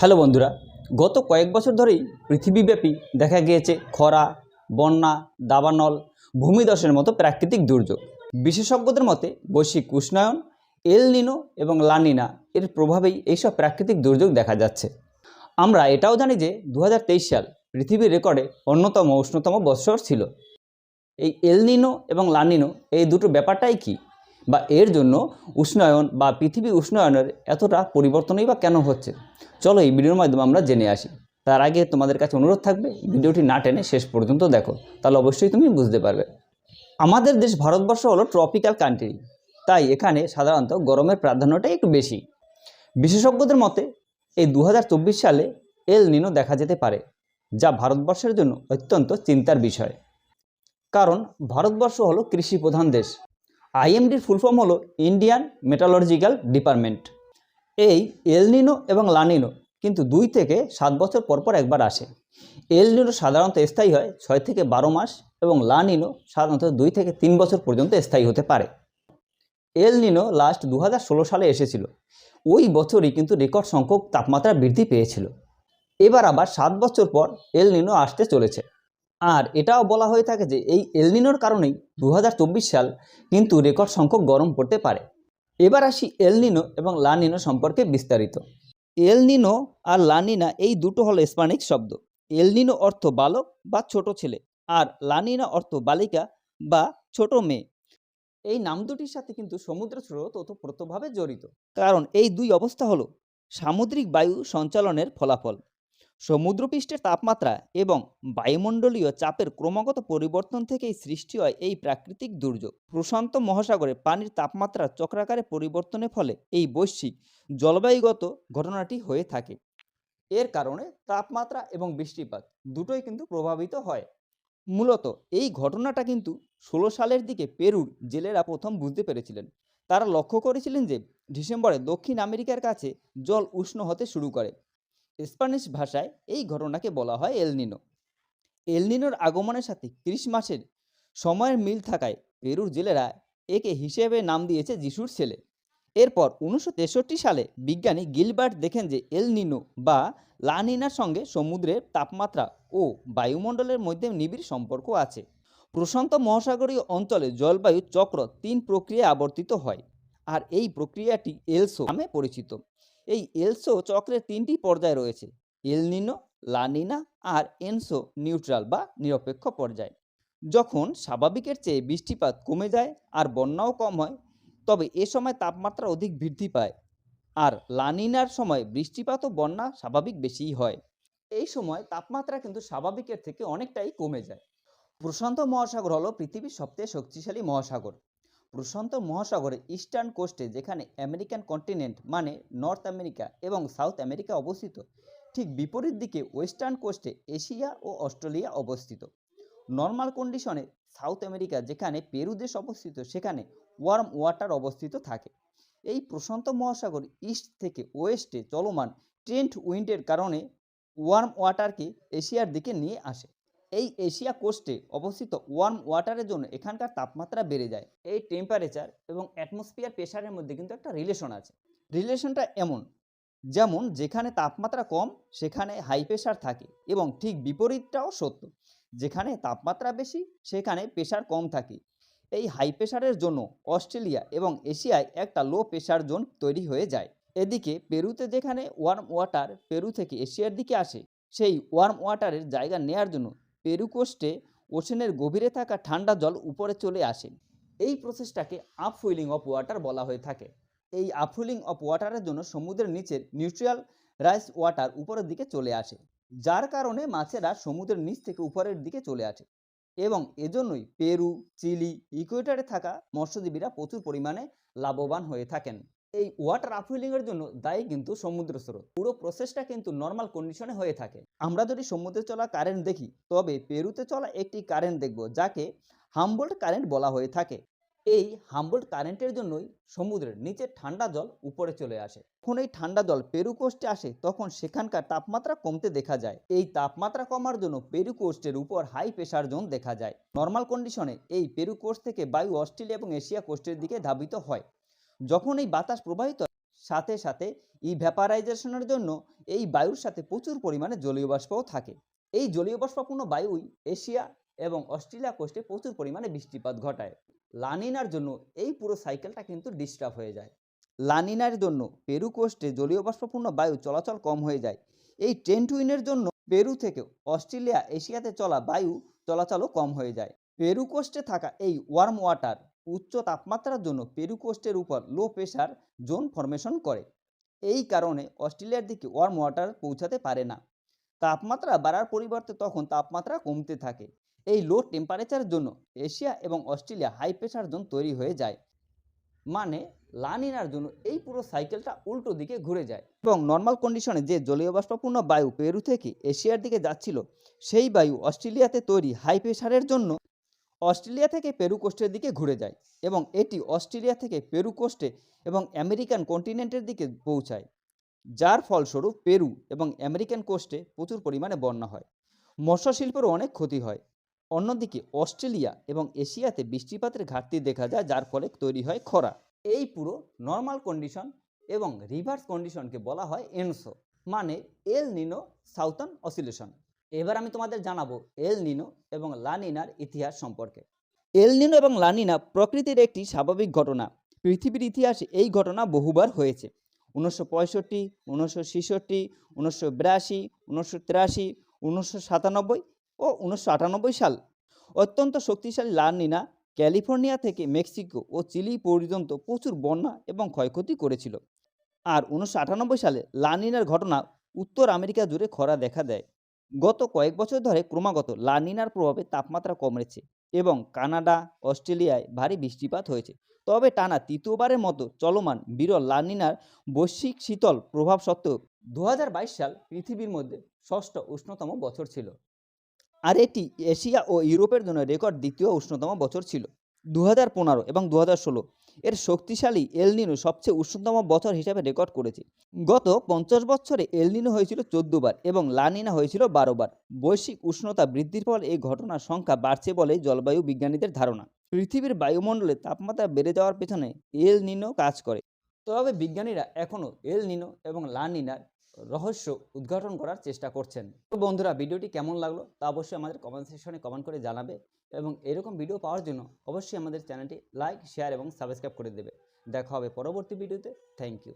Hello বন্ধুরা, গত কয়েক বছর ধরেই পৃথিবীব্যাপী দেখা গিয়েছে খরা, বন্যা, দাবানল, ভূমিধসের মতো প্রাকৃতিক দুর্যোগ। বিশেষজ্ঞদের মতে বৈশ্বিক উষ্ণায়ন, এল নিনো এবং লানিনা এর প্রভাবেই এইসব প্রাকৃতিক দুর্যোগ দেখা যাচ্ছে। আমরা এটাও জানি যে দু হাজার তেইশ সাল পৃথিবীর রেকর্ডে অন্যতম উষ্ণতম বৎসর ছিল। এই এলনিনো এবং লানিনো এই দুটো ব্যাপারটাই কি? বা এর জন্য উষ্ণায়ন বা পৃথিবী উষ্ণায়নের এতটা পরিবর্তনই বা কেন হচ্ছে? চলো এই ভিডিওর মাধ্যমে আমরা জেনে আসি। তার আগে তোমাদের কাছে অনুরোধ থাকবে, ভিডিওটি না টেনে শেষ পর্যন্ত দেখো, তাহলে অবশ্যই তুমি বুঝতে পারবে। আমাদের দেশ ভারতবর্ষ হলো ট্রপিক্যাল কান্ট্রি তাই এখানে সাধারণত গরমের প্রাধান্যটাই একটু বেশি। বিশেষজ্ঞদের মতে, এই দু হাজার চব্বিশ সালে এল নিনো দেখা যেতে পারে, যা ভারতবর্ষের জন্য অত্যন্ত চিন্তার বিষয়। কারণ ভারতবর্ষ হলো কৃষি প্রধান দেশ। আইএমডির ফুল ফর্ম হলো ইন্ডিয়ান মেটালজিক্যাল ডিপার্টমেন্ট এই এলনিনো এবং লানিনো কিন্তু দুই থেকে সাত বছর পর পর একবার আসে। এলনিনো সাধারণত স্থায়ী হয় ছয় থেকে বারো মাস এবং লানিনো সাধারণত দুই থেকে তিন বছর পর্যন্ত স্থায়ী হতে পারে। এলনিনো লাস্ট দু হাজার ষোলো সালে এসেছিল। ওই বছরই কিন্তু রেকর্ড সংখ্যক তাপমাত্রা বৃদ্ধি পেয়েছিল। এবার আবার সাত বছর পর এলনিনো আসতে চলেছে। আর এটাও বলা হয়ে থাকে যে এই এলনিনোর কারণেই দু হাজার চব্বিশ সাল কিন্তু রেকর্ড সংখ্যক গরম পড়তে পারে। এবার আসি এলনিনো এবং লানিনো সম্পর্কে বিস্তারিত। এলনিনো আর লানিনা এই দুটো হলো স্পানিক শব্দ। এলনিনো অর্থ বালক বা ছোট ছেলে আর লানিনা অর্থ বালিকা বা ছোট মেয়ে। এই নাম দুটির সাথে কিন্তু সমুদ্র স্রোত ওতপ্রোতভাবে জড়িত। কারণ এই দুই অবস্থা হলো সামুদ্রিক বায়ু সঞ্চালনের ফলাফল। সমুদ্রপৃষ্ঠের তাপমাত্রা এবং বায়ুমণ্ডলীয় চাপের ক্রমাগত পরিবর্তন থেকেই সৃষ্টি হয় এই প্রাকৃতিক দুর্যোগ। প্রশান্ত মহাসাগরে পানির তাপমাত্রা চক্রাকারে পরিবর্তনের ফলে এই বৈশ্বিক, জলবায়ুগত ঘটনাটি হয়ে থাকে। এর কারণে তাপমাত্রা এবং বৃষ্টিপাত দুটোই কিন্তু প্রভাবিত হয়। মূলত এই ঘটনাটা কিন্তু ষোলো সালের দিকে পেরুর জেলেরা প্রথম বুঝতে পেরেছিলেন। তারা লক্ষ্য করেছিলেন যে ডিসেম্বরে দক্ষিণ আমেরিকার কাছে জল উষ্ণ হতে শুরু করে। স্প্যানিশ ভাষায় এই ঘটনাকে বলা হয় এলনিনো এলনিনোর আগমনের সাথে ক্রিসমাসের সময়ের মিল থাকায় পেরুর জেলেরা একে হিসেবে নাম দিয়েছে যিশুর ছেলে। এরপর উনিশশো তেষট্টি সালে বিজ্ঞানী গিলবার্ট দেখেন যে এল নিনো বা লানিনার সঙ্গে সমুদ্রের তাপমাত্রা ও বায়ুমণ্ডলের মধ্যে নিবিড় সম্পর্ক আছে। প্রশান্ত মহাসাগরীয় অঞ্চলে জলবায়ু চক্র তিন প্রক্রিয়ায় আবর্তিত হয়, আর এই প্রক্রিয়াটি এলসো নামে পরিচিত। এই এলসো চক্রের তিনটি পর্যায় রয়েছে। এলনিনো লানিনা আর এনসো নিউট্রাল বা নিরপেক্ষ পর্যায়। যখন স্বাভাবিকের চেয়ে বৃষ্টিপাত কমে যায় আর বন্যাও কম হয়, তবে এ সময় তাপমাত্রা অধিক বৃদ্ধি পায়। আর লানিনার সময় বৃষ্টিপাত ও বন্যা স্বাভাবিক বেশিই হয়। এই সময় তাপমাত্রা কিন্তু স্বাভাবিকের থেকে অনেকটাই কমে যায়। প্রশান্ত মহাসাগর হলো পৃথিবীর সবচেয়ে শক্তিশালী মহাসাগর। প্রশান্ত মহাসাগরে ইস্টার্ন কোস্টে, যেখানে আমেরিকান কন্টিনেন্ট মানে নর্থ আমেরিকা এবং সাউথ আমেরিকা অবস্থিত, ঠিক বিপরীত দিকে ওয়েস্টার্ন কোস্টে এশিয়া ও অস্ট্রেলিয়া অবস্থিত। নর্মাল কন্ডিশনে সাউথ আমেরিকা, যেখানে পেরু দেশ অবস্থিত, সেখানে ওয়ার্ম ওয়াটার অবস্থিত থাকে। এই প্রশান্ত মহাসাগর ইস্ট থেকে ওয়েস্টে চলমান ট্রেন্ট উইন্ডের কারণে ওয়ার্ম ওয়াটারকে এশিয়ার দিকে নিয়ে আসে। এই এশিয়া কোস্টে অবস্থিত ওয়ার্ম ওয়াটারের জন্য এখানকার তাপমাত্রা বেড়ে যায়। এই টেম্পারেচার এবং অ্যাটমসফিয়ার প্রেশারের মধ্যে কিন্তু একটা রিলেশন আছে। রিলেশনটা এমন, যেমন যেখানে তাপমাত্রা কম, সেখানে হাই প্রেশার থাকে এবং ঠিক বিপরীতটাও সত্য। যেখানে তাপমাত্রা বেশি, সেখানে প্রেশার কম থাকে। এই হাই প্রেশারের জন্য অস্ট্রেলিয়া এবং এশিয়ায় একটা লো প্রেশার জোন তৈরি হয়ে যায়। এদিকে পেরুতে যেখানে ওয়ার্ম ওয়াটার পেরু থেকে এশিয়ার দিকে আসে, সেই ওয়ার্ম ওয়াটারের জায়গা নেয়ার জন্য পেরু কোস্টে ওশেনের গভীরে থাকা ঠান্ডা জল উপরে চলে আসে। এই প্রসেসটাকে আপফুইলিং অফ ওয়াটার বলা হয়ে থাকে। এই আপফুইলিং অফ ওয়াটারের জন্য সমুদ্রের নিচের নিউট্রিয়াল রাইস ওয়াটার উপরের দিকে চলে আসে, যার কারণে মাছেরা সমুদ্রের নিচ থেকে উপরের দিকে চলে আসে এবং এজন্যই পেরু, চিলি ইকুয়েটারে থাকা মৎস্যজীবীরা প্রচুর পরিমাণে লাভবান হয়ে থাকেন। এই ওয়াটার আপফিলিংয়ের জন্য দায়ী কিন্তু সমুদ্র স্রোত। পুরো প্রসেসটা কিন্তু নর্মাল কন্ডিশনে হয়ে থাকে। আমরা যদি সমুদ্রে চলা কারেন্ট দেখি, তবে পেরুতে চলা একটি কারেন্ট দেখব, যাকে হামবোল্ট কারেন্ট বলা হয়ে থাকে। এই হামবোল্ট কারেন্টের জন্যই সমুদ্রের নিচে ঠান্ডা জল উপরে চলে আসে। যখন এই ঠান্ডা জল পেরু কোস্টে আসে, তখন সেখানকার তাপমাত্রা কমতে দেখা যায়। এই তাপমাত্রা কমার জন্য পেরু কোস্টের উপর হাই প্রেশার জোন দেখা যায়। নর্মাল কন্ডিশনে এই পেরু কোস্ট থেকে বায়ু অস্ট্রেলিয়া এবং এশিয়া কোস্টের দিকে ধাবিত হয়। যখন এই বাতাস প্রবাহিত সাথে সাথে ইভ্যাপারাইজেশনের জন্য এই বায়ুর সাথে প্রচুর পরিমাণে জলীয় বাষ্পও থাকে। এই জলীয় বাষ্পপূর্ণ বায়ুই এশিয়া এবং অস্ট্রেলিয়া কোস্টে প্রচুর পরিমাণে বৃষ্টিপাত ঘটায়। লানিনার জন্য এই পুরো সাইকেলটা কিন্তু ডিস্টার্ব হয়ে যায়। লানিনার জন্য পেরু কোস্টে জলীয় বাষ্পপূর্ণ বায়ু চলাচল কম হয়ে যায়। এই ট্রেন্ট উইনের জন্য পেরু থেকে অস্ট্রেলিয়া, এশিয়াতে চলা বায়ু চলাচলও কম হয়ে যায়। পেরু কোস্টে থাকা এই ওয়ার্ম ওয়াটার উচ্চ তাপমাত্রার জন্য পেরু কোস্টের উপর লো প্রেশার জোন ফরমেশন করে। এই কারণে অস্ট্রেলিয়ার দিকে ওয়ার্ম ওয়াটার পৌঁছাতে পারে না। তাপমাত্রা বাড়ার পরিবর্তে তখন তাপমাত্রা কমতে থাকে। এই লো টেম্পারেচারের জন্য এশিয়া এবং অস্ট্রেলিয়া হাই প্রেশার জোন তৈরি হয়ে যায়। মানে লানিনার জন্য এই পুরো সাইকেলটা উল্টো দিকে ঘুরে যায়। এবং নর্মাল কন্ডিশনে যে জলীয় বাষ্পপূর্ণ বায়ু পেরু থেকে এশিয়ার দিকে যাচ্ছিল, সেই বায়ু অস্ট্রেলিয়াতে তৈরি হাই প্রেশারের জন্য অস্ট্রেলিয়া থেকে পেরু কোস্টের দিকে ঘুরে যায় এবং এটি অস্ট্রেলিয়া থেকে পেরু কোস্টে এবং আমেরিকান কন্টিনেন্টের দিকে পৌঁছায়, যার ফলস্বরূপ পেরু এবং আমেরিকান কোস্টে প্রচুর পরিমাণে বন্যা হয়। মৎস্য শিল্পেরও অনেক ক্ষতি হয়। অন্যদিকে অস্ট্রেলিয়া এবং এশিয়াতে বৃষ্টিপাতের ঘাটতি দেখা যায়, যার ফলে তৈরি হয় খরা। এই পুরো নর্মাল কন্ডিশন এবং রিভার্স কন্ডিশনকে বলা হয় এনসো মানে এল নিনো সাউথার্ন অসিলেশন। এবার আমি তোমাদের জানাব এল নিনো এবং লানিনার ইতিহাস সম্পর্কে। এল নিনো এবং লানিনা প্রকৃতির একটি স্বাভাবিক ঘটনা। পৃথিবীর ইতিহাসে এই ঘটনা বহুবার হয়েছে। উনিশশো পঁয়ষট্টি, উনিশশো ছেষট্টি, উনিশশো বিরাশি, উনিশশো তিরাশি, উনিশশো সাতানব্বই ও উনিশশো আটানব্বই সাল। অত্যন্ত শক্তিশালী লানিনা ক্যালিফোর্নিয়া থেকে মেক্সিকো ও চিলি পর্যন্ত প্রচুর বন্যা এবং ক্ষয়ক্ষতি করেছিল। আর উনিশশো আটানব্বই সালে লানিনার ঘটনা উত্তর আমেরিকা জুড়ে খরা দেখা দেয়। গত কয়েক বছর ধরে ক্রমাগত লানিনার প্রভাবে তাপমাত্রা কমেছে এবং কানাডা, অস্ট্রেলিয়ায় ভারী বৃষ্টিপাত হয়েছে। তবে টানা তৃতীয়বারের মতো চলমান বিরল লানিনার বৈশ্বিক শীতল প্রভাব সত্ত্বেও দু হাজার বাইশ সাল পৃথিবীর মধ্যে ষষ্ঠ উষ্ণতম বছর ছিল। আর এটি এশিয়া ও ইউরোপের জন্য রেকর্ড দ্বিতীয় উষ্ণতম বছর ছিল। দু এবং দু এর শক্তিশালী এলনিনো সবচেয়ে উষ্ণতম বছর হিসাবে রেকর্ড করেছে। গত পঞ্চাশ বছরে এলনিনো হয়েছিল চোদ্দবার এবং লানিনা হয়েছিল বারোবার। বৈশ্বিক উষ্ণতা বৃদ্ধির ফলে এই ঘটনার সংখ্যা বাড়ছে বলে জলবায়ু বিজ্ঞানীদের ধারণা। পৃথিবীর বায়ুমণ্ডলে তাপমাত্রা বেড়ে যাওয়ার পেছনে এল নিনো কাজ করে। তবে বিজ্ঞানীরা এখনও এল নিনো এবং লানিনার রহস্য উদ্ঘাটন করার চেষ্টা করছেন। তো বন্ধুরা, ভিডিওটি কেমন লাগল তা অবশ্যই আমাদের কমেন্ট সেকশনে কমেন্ট করে জানাবে এবং এরকম ভিডিও পাওয়ার জন্য অবশ্যই আমাদের চ্যানেলটি লাইক শেয়ার এবং সাবস্ক্রাইব করে দেবে। দেখা হবে পরবর্তী ভিডিওতে থ্যাংক ইউ